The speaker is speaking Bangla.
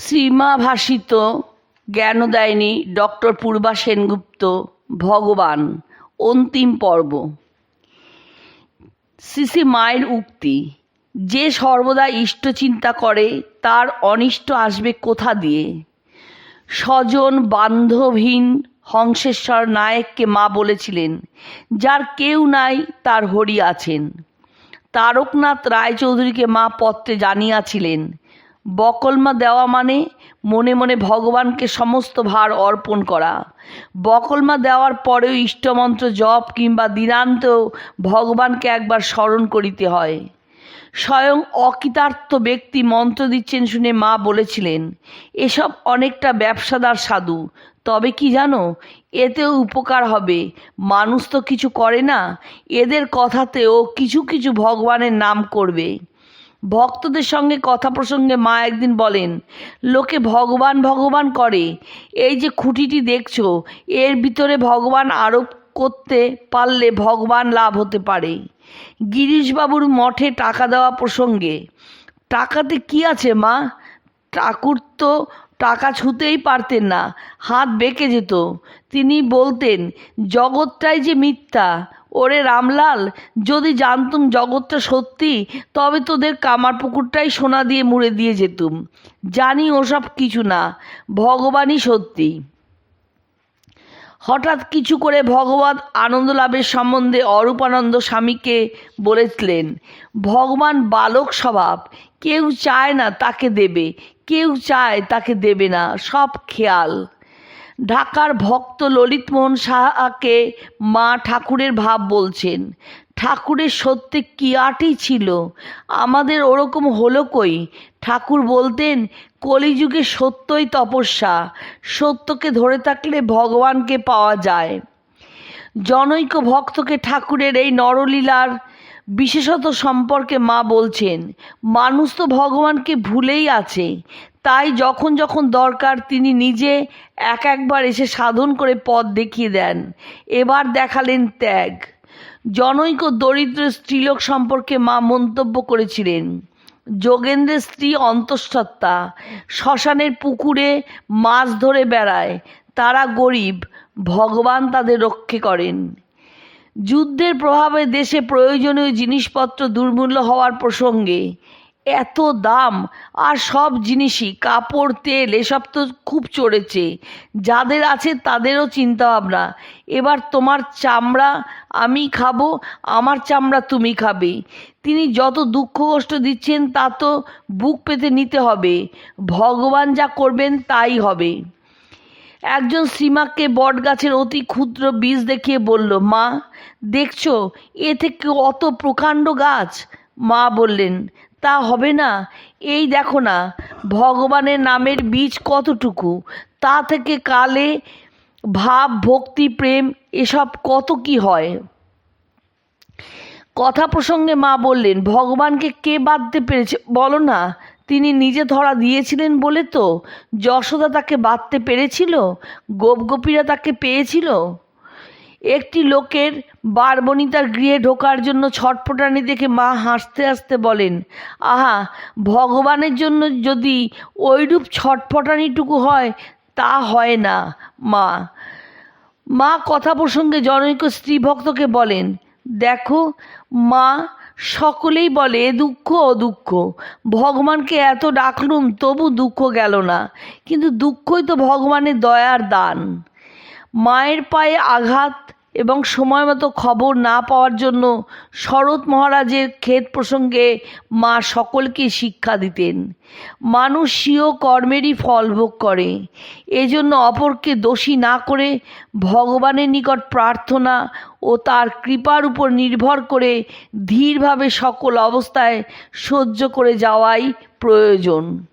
শ্রীমা ভাষিত জ্ঞানোদায়িনী ডক্টর পূর্বা সেনগুপ্ত ভগবান, অন্তিম পর্ব। শ্রী মায়ের উক্তি, যে সর্বদা ইষ্ট চিন্তা করে, তার অনিষ্ট আসবে কোথা দিয়ে? স্বজন বান্ধবহীন হংসেশ্বর নায়ককে মা বলেছিলেন, যার কেউ নাই, তার হরি আছেন। তারকনাথ রায়চৌধুরীকে মা পত্রে জানিয়াছিলেন বকলমা দেওয়া মানে মনে মনে ভগবানকে সমস্ত ভার অর্পণ করা। বকলমা দেওয়ার পরেও ইষ্টমন্ত্র জপ কিংবা দিনান্তেও ভগবানকে একবার স্মরণ করিতে হয়। স্বয়ং অকৃতার্থ ব্যক্তি মন্ত্র দিচ্ছেন শুনে মা বলেছিলেন, এসব অনেকটা ব্যবসাদার সাধু, তবে কি জানো, এতেও উপকার হবে। মানুষ তো কিছু করে না, এদের কথাতেও কিছু কিছু ভগবানের নাম করবে। ভক্তদের সঙ্গে কথা প্রসঙ্গে মা একদিন বলেন, লোকে ভগবান ভগবান করে। এই যে খুঁটিটি দেখছ, এর ভিতরে ভগবান আরোপ করতে পারলে ভগবান লাভ হতে পারে। গিরিশবাবুর মঠে টাকা দেওয়া প্রসঙ্গে, টাকাতে কি আছে মা? ঠাকুর তো টাকা ছুঁতেই পারতেন না, হাত বেঁকে যেত। তিনি বলতেন, জগৎটাই যে মিথ্যা ওরে রামলাল, যদি জানতুম জগৎটা সত্যি, তবে তোদের কামার পুকুরটাই সোনা দিয়ে মুড়ে দিয়ে যেতুম। জানি ওসব কিছু না, ভগবানই সত্যি। হঠাৎ কিছু করে ভগবত আনন্দ লাভের সম্বন্ধে অরূপানন্দ স্বামীকে বলেছিলেন, ভগবান বালক স্বভাব, কেউ চায় না তাকে দেবে, কেউ চায় তাকে দেবে না, সব খেয়াল। ঢাকার ভক্ত ললিতমোহন সাহাকে মা ঠাকুরের ভাব বলছেন, ঠাকুরের সত্যি কি আটই ছিল? আমাদের ওরকম হলো কই? ঠাকুর বলতেন, কলিযুগে সত্যই তপস্যা, সত্যকে ধরে থাকলে ভগবানকে পাওয়া যায়। জনৈক ভক্তকে ঠাকুরের এই নরলীলার বিশেষত সম্পর্কে মা বলছেন, মানুষ তো ভগবানকে ভুলেই আছে তাই যখন যখন দরকার তিনি নিজে এক একবার এসে সাধন করে পথ দেখিয়ে দেন। এবার দেখালেন ত্যাগ। জনৈক দরিদ্র স্ত্রীলোক সম্পর্কে মা মন্তব্য করেছিলেন, যোগেন্দ্রের স্ত্রী অন্তঃসত্ত্বা, শ্মশানের পুকুরে মাছ ধরে বেড়ায়, তারা গরিব, ভগবান তাদের রক্ষে করেন। যুদ্ধের প্রভাবে দেশে প্রয়োজনীয় জিনিসপত্র দুর্মূল্য হওয়ার প্রসঙ্গে এত দাম। আর সব জিনিসই, কাপড়, তেল, এসব তো খুব চড়েছে। যাদের আছে তাদেরও চিন্তা ভাবনা এবার তোমার চামড়া আমি খাব, আমার চামড়া তুমি খাবে। তিনি যত দুঃখ কষ্ট দিচ্ছেন, তা তো বুক পেতে নিতে হবে। ভগবান যা করবেন, তাই হবে। একজন শ্রীমাকে বটগাছের অতি ক্ষুদ্র বীজ দেখিয়ে বলল, মা, দেখছ, এ থেকে অত প্রকাণ্ড গাছ? মা বললেন তা হবে না। এই দেখো না, ভগবানের নামের বীজ কতটুকু? তা থেকে কালে ভাব, ভক্তি, প্রেম, এসব কত কি হয়? কথা প্রসঙ্গে মা বললেন, ভগবানকে কে বাঁধতে পেরেছে? বলো না, তিনি নিজে ধরা দিয়েছিলেন বলে তো? যশোদা তাকে বাঁধতে পেরেছিল? গোপগোপীরা তাকে পেয়েছিল? একটি লোকের বারবনিতার গৃহে ঢোকার জন্য ছটফটানি দেখে মা হাসতে হাসতে বলেন, আহা, ভগবানের জন্য যদি ওইরূপ ছটফটানিটুকু হয়, তা হয় না, মা। মা কথা প্রসঙ্গে জনৈক স্ত্রী ভক্তকে বলেন, দেখো, মা সকলেই বলে, এ দুঃখ, ও দুঃখ। ভগবানকে এত ডাকলুম, তবু দুঃখ গেল না। কিন্তু দুঃখই তো ভগবানের দয়ার দান। মায়ের পায়ে আঘাত এবং সময় মতো খবর না পাওয়ার জন্য শরৎ মহারাজের ক্ষেত প্রসঙ্গে মা সকলকে শিক্ষা দিতেন। মানুষ স্বীয় কর্মেরই ফল ভোগ করে। এজন্য অপরকে দোষী না করে ভগবানের নিকট প্রার্থনা ও তার কৃপার উপর নির্ভর করে ধীরভাবে সকল অবস্থায় সহ্য করে যাওয়াই প্রয়োজন।